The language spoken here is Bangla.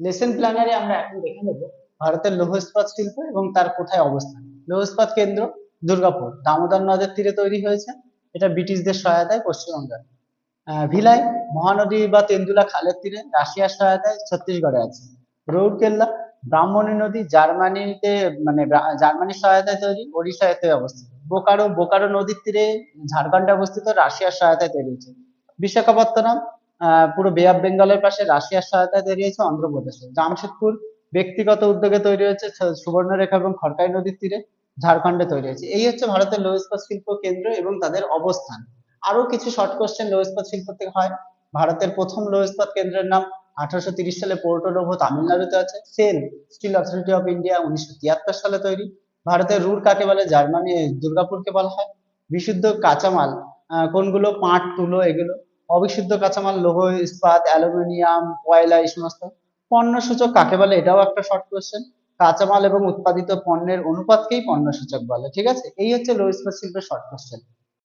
লেসন প্ল্যানারে আমরা এখন দেখে নেব ভারতের লৌহ ইস্পাত শিল্প এবং তার কোথায় অবস্থান। লৌহ ইস্পাত কেন্দ্র দুর্গাপুর দামোদর নদের তীরে তৈরি হয়েছে। এটা ব্রিটিশদের সহায়তায় পশ্চিমবঙ্গের আহ, ভিলাই মহানদী বা তেন্দুলা খালের তীরে রাশিয়ার সহায়তায় ছত্তিশগড়ে আছে। রৌরকেল্লা ব্রাহ্মণী নদী জার্মানিতে মানে জার্মানির সহায়তায় তৈরি ওড়িশাতে অবস্থিত। বোকারো বোকারো নদীর তীরে ঝাড়খণ্ডে অবস্থিত রাশিয়ার সহায়তায় তৈরি হয়েছে। বিশাখাপত্তনম পুরো বে অফ বেঙ্গলের পাশে রাশিয়ার সহায়তায় তৈরি হয়েছে অন্ধ্রপ্রদেশে। জামশেদপুর ব্যক্তিগত উদ্যোগে তৈরি হয়েছে সুবর্ণরেখা এবং খড়কাই নদীর তীরে ঝাড়খণ্ডে তৈরি হয়েছে। এই হচ্ছে ভারতের লৌহ ইস্পাত শিল্প কেন্দ্র এবং তাদের অবস্থান। আরও কিছু শর্ট কোশ্চেন লৌহ ইস্পাত শিল্প থেকে হয়। ভারতের প্রথম লৌহ ইস্পাত কেন্দ্রের নাম আঠারোশো সালে পোর্টো নোভো তামিলনাড়ুতে আছে। SAIL steel authority of India উনিশশো তিয়াত্তর সালে তৈরি। ভারতের রুর কাকে বলে? জার্মানি দুর্গাপুরকে বলা হয়। বিশুদ্ধ কাঁচামাল কোনগুলো? পাট, তুলো, এগুলো। অবিশুদ্ধ কাঁচামাল লৌহ ইস্পাত, অ্যালুমিনিয়াম, কয়লা, এই সমস্ত পণ্য সূচক কাকে বলে? এটাও একটা শর্ট কোয়েশ্চেন কাঁচামাল এবং উৎপাদিত পণ্যের অনুপাতকেই পণ্য সূচক বলে, ঠিক আছে? এই হচ্ছে লৌহ ইস্পাত শিল্পের শর্ট কোশ্চেন